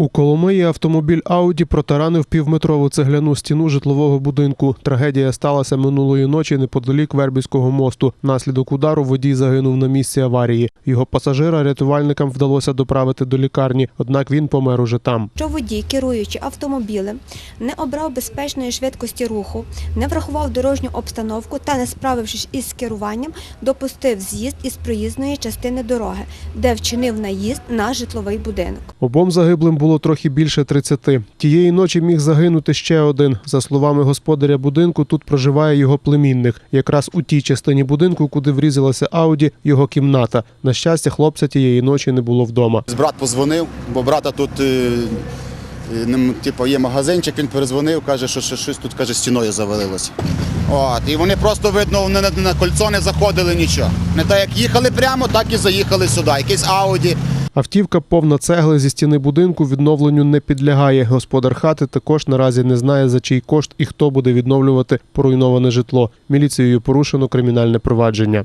У Коломиї автомобіль Ауді протаранив півметрову цегляну стіну житлового будинку. Трагедія сталася минулої ночі неподалік Вербівського мосту. Наслідок удару водій загинув на місці аварії. Його пасажира рятувальникам вдалося доправити до лікарні, однак він помер уже там. Що водій, керуючи автомобілем, не обрав безпечної швидкості руху, не врахував дорожню обстановку та, не справившись із керуванням, допустив з'їзд із проїзної частини дороги, де вчинив наїзд на житловий будинок. Обом загиблим було трохи більше 30. Тієї ночі міг загинути ще один. За словами господаря будинку, тут проживає його племінник. Якраз у тій частині будинку, куди врізалася Ауді, його кімната. На щастя, хлопця тієї ночі не було вдома. Брат позвонив, бо брата тут е, е, типу, є магазинчик, він перезвонив, каже, що щось тут каже, стіною завалилося. От, і вони просто, видно, вони на, на кольцо не заходили нічого. Не так як їхали прямо, так і заїхали сюди. Якийсь Ауді. Автівка повна цегли зі стіни будинку відновленню не підлягає. Господар хати також наразі не знає за чий кошт і хто буде відновлювати поруйноване житло. Міліцією порушено кримінальне провадження.